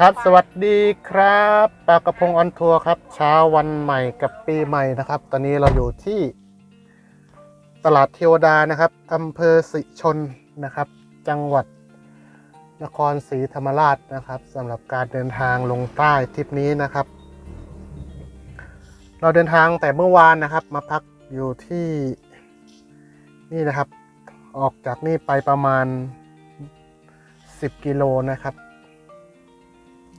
ครับสวัสดีครับปลากระพงออนทัวร์ครับเช้าวันใหม่กับปีใหม่นะครับ ตอนนี้เราอยู่ที่ตลาดเทวดานะครับอำเภอสิชนนะครับ จังหวัดนครศรีธรรมราชนะครับสำหรับการเดินทางลงใต้ทริปนี้นะครับ เราเดินทางแต่เมื่อวานนะครับ มาพักอยู่ที่นี่นะครับ ออกจากนี่ไปประมาณ 10 กิโลนะครับ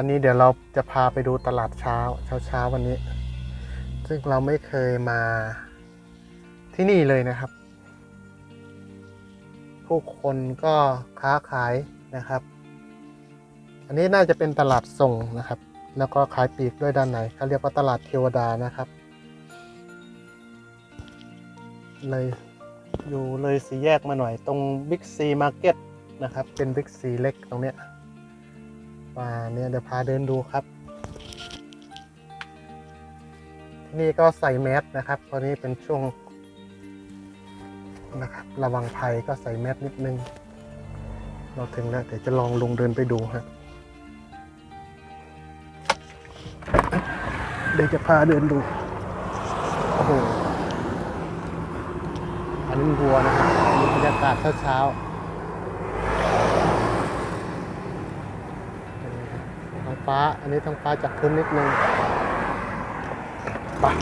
อนนี้เดี๋ยวเราจะพาไปดูตลาดเช้าเช้าเช้าวันนี้ ซึ่งเราไม่เคยมาที่นี่เลยนะครับ ผู้คนก็ค้าขายนะครับ อันนี้น่าจะเป็นตลาดส่งนะครับ แล้วก็ขายปลีกด้วยด้านในเขาเรียกว่าตลาดเทวดานะครับเลยอยู่เลยสีแยกมาหน่อยตรงบิ๊กซีมาร์เก็ตนะครับ เป็นบิ๊กซีเล็กตรงเนี้ย มาเนี่ยเดี๋ยวพาเดินดูครับ ที่นี่ก็ใส่แมสนะครับเพราะนี้เป็นช่วงนะครับ ระวังภัยก็ใส่แมสนิดนึง เราถึงแล้วเดี๋ยวจะลองลงเดินไปดูฮะเดี๋ยวจะพาเดินดูโอ้โหอันนี้วัวนะครับบรรยากาศเช้าๆ ฟ้า อันนี้ท้องฟ้าจักครึ้มนิดนึงไปะ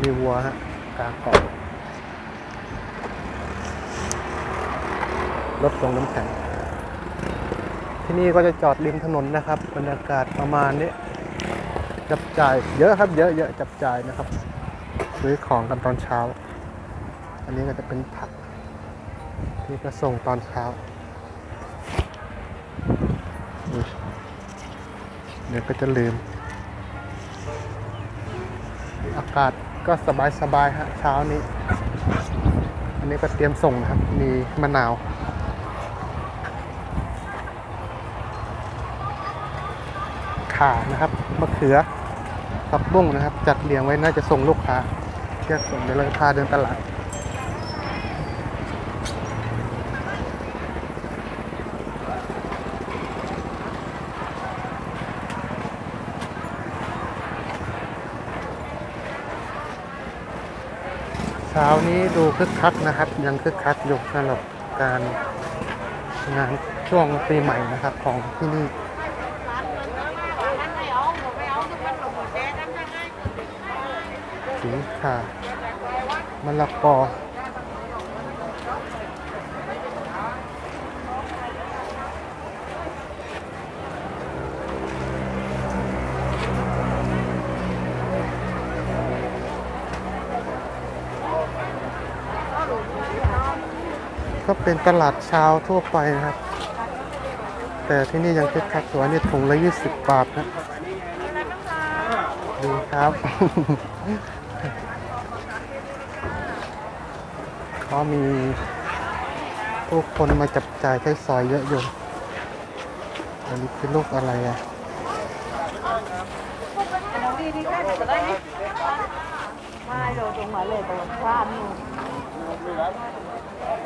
มีวัวฮะกลางเกาะรถส่งน้ำแข็ง ที่นี่ก็จะจอดริมถนนนะครับ บรรยากาศประมาณนี้ จับจ่ายเยอะครับ เยอะเยอะจับจ่ายนะครับ ซื้อของกันตอนเช้า อันนี้ก็จะเป็นผัก ที่ก็ส่งตอนเช้าอุ๊ย เดี๋ยวก็จะลืม อากาศก็สบายสบายฮะเช้านี้ อันนี้ก็เตรียมส่งนะครับ มีมะนาวข่านะครับมะเขือผักบุ้งนะครับ จัดเรียงไว้น่าจะส่งลูกค้าเทียบส่งเดี๋ยวเราพาเดินตลาด เช้านี้ดูคึกคักนะครับ ยังคึกคักอยู่สำหรับการงานช่วงปีใหม่นะครับของที่นี่สีข่ามะละกอ ก็เป็นตลาดเช้าทั่วไปนะครับ แต่ที่นี่ยังคึกคักตัวนี้ถุงละ20บาทนะดีครับเขามีผู้คนมาจับจ่ายใช้สอยเยอะอยู่ อันนี้คือลูกอะไรอะ hai rồi chúng mà lên tàu khoan luôn อันนี้ยังที่เปรี้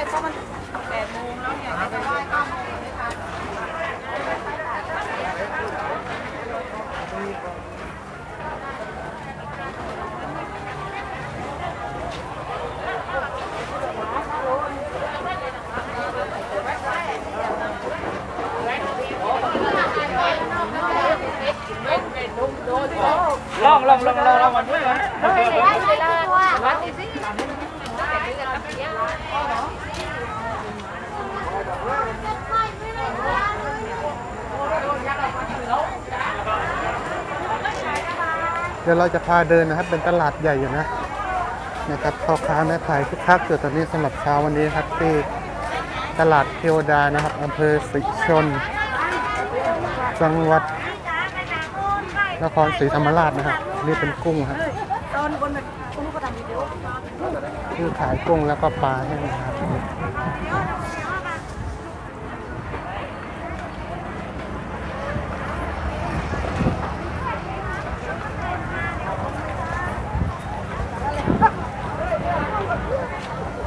ม่ใช่เพราะมันแปดโมงแล้วเนี่ยจะไปไหว้เก้าโมงเลยค่ะลองลองลองลองลองมาด้วยนะเดี๋ยว เราจะพาเดินนะครับ เป็นตลาดใหญ่อยู่นะนะครับพ่อค้าแม่ขายคึกคักอยู่ตอนนี้สำหรับเช้าวันนี้ครับที่ตลาดเทวดานะครับอำเภอสิชน จังหวัดนครศรีธรรมราชนะครับนี่เป็นกุ้งครับตอนบนแบบคุณก็ทำวิดีโอคือขายกุ้งแล้วก็ปลาให้นะครับ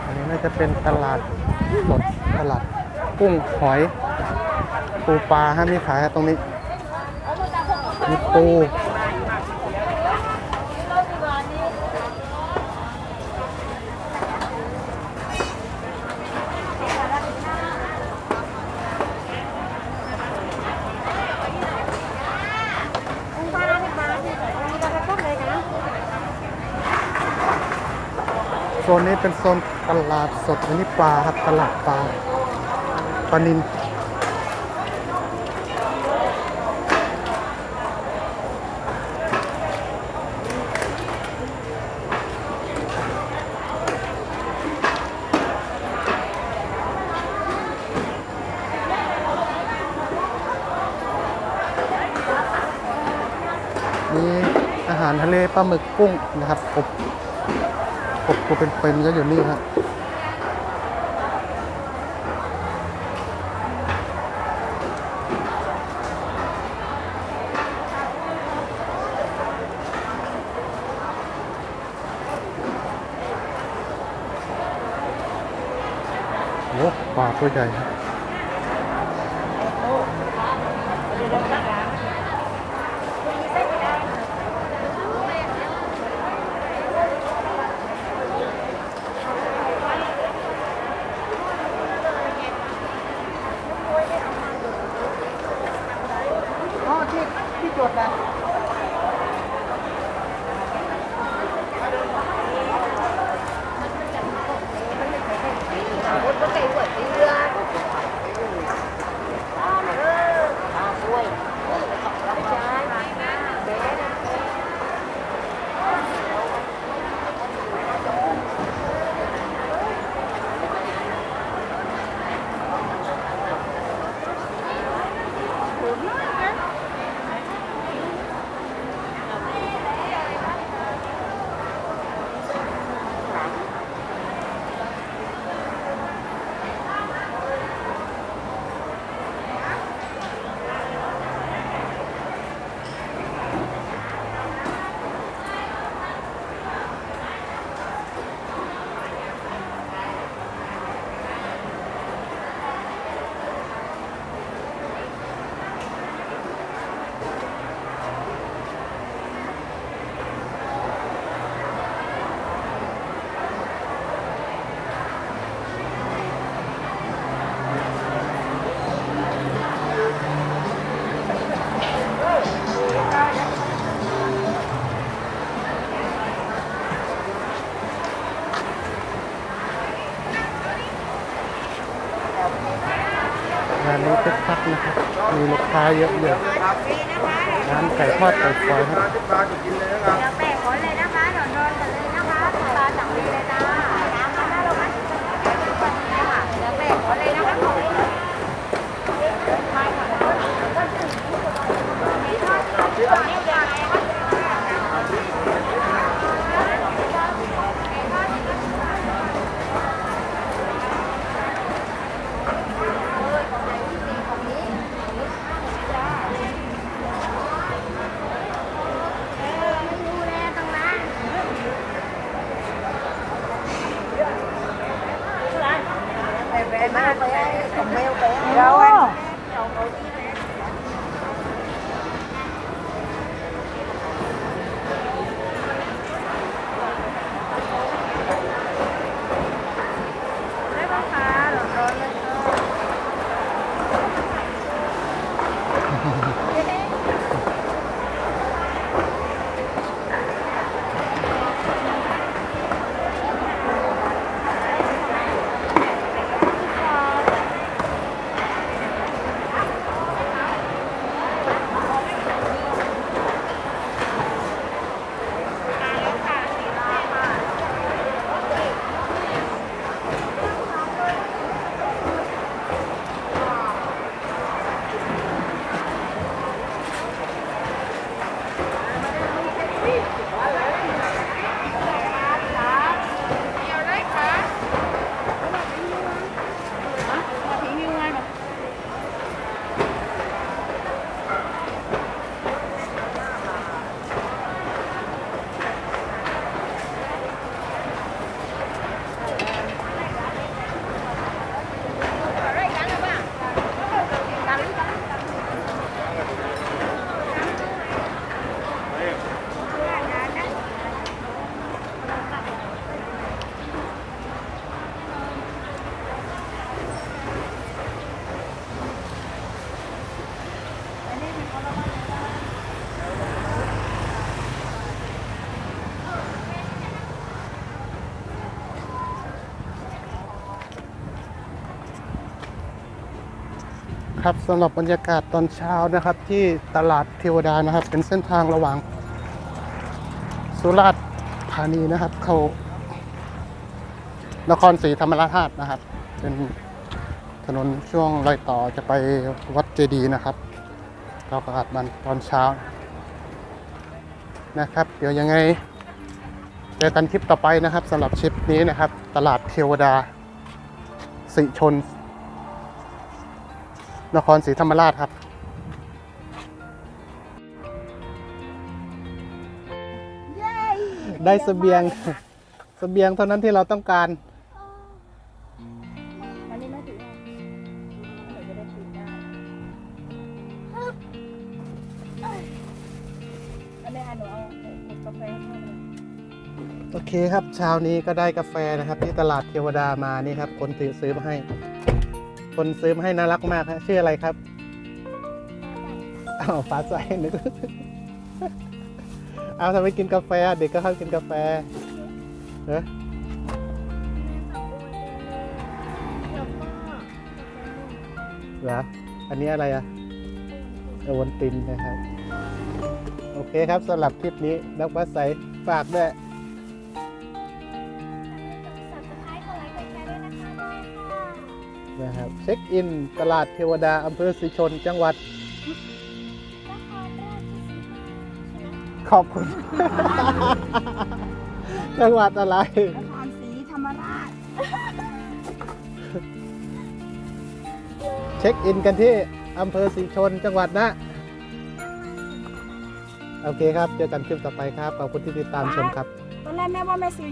อันนี้น่า จะเป็นตลาดสดตลาดกุ้งหอยปูปลาฮะมีขายตรงนี้มีปู โซนนี้เป็นโซนตลาดสดอันนี้ปลาครับตลาดปลาปลานินมีอาหารทะเลปลาหมึกกุ้งนะครับอบอบ ตัวเป็นๆก็อยู่นี่ครับโอ้ปลาตัวใหญ่ นะครับมีลูกค้าเยอะอยู่ร้านไก่ทอดไก่ฟอยครับ เดี๋ยวแปะขนเลยนะคะเดี๋ยวนอนกันเลยนะคะปลาสั่งเลยเลยจ้าน้ำมาห้าโลมั้ยค่ะเดี๋ยวแปะขนเลยนะคะดูแลตรงนั้นไป มากเลยของเมลไป เราเอง ได้ป่ะคะร้อนๆเลย ครับสำหรับบรรยากาศตอนเช้านะครับ ที่ตลาดเทวดานะครับ เป็นเส้นทางระหว่าง สุราษฎร์ธานีนะครับ เข้านครศรีธรรมราชนะครับ เป็นถนนช่วงรอยต่อจะไปวัดเจดีนะครับเราประกาศมันตอนเช้านะครับ เดี๋ยวยังไงเจอกันคลิปต่อไปนะครับสำหรับชิปนี้นะครับ ตลาดเทวดาสิชน นครศรีธรรมราชครับ ได้เสบียงเสบียงเท่านั้นที่เราต้องการอันนี้ไม่ถือว่าเดี๋ยวจะได้ปิดได้อันนี้ให้หนูเอากาแฟให้เขาเลยโอเคครับเช้านี้ก็ได้กาแฟนะครับ ที่ตลาดเทวดามานี่ครับคนถือซื้อมาให้ คนซื้อมาให้น่ารักมากครับชื่ออะไรครับอ้าวฟ้าใสนึกเอาทำไมกินกาแฟเด็กก็เข้ากินกาแฟเออเหรออันนี้อะไรอะเอวันตินนะครับ โอเคครับสำหรับคลิปนี้นักบัสใสฝากด้วย นะครับ เช็คอิน ตลาดเทวดาอำเภอศรีชน จังหวัด ขอบคุณ จังหวัดอะไร นครศรีธรรมราชเช็คอินกันที่อำเภอศรีชนจังหวัดนะ โอเคครับ เจอกันคลิปต่อไปครับ ขอบคุณที่ติดตามชมครับ ตอนแรกแม่ว่าแม่ซื้อ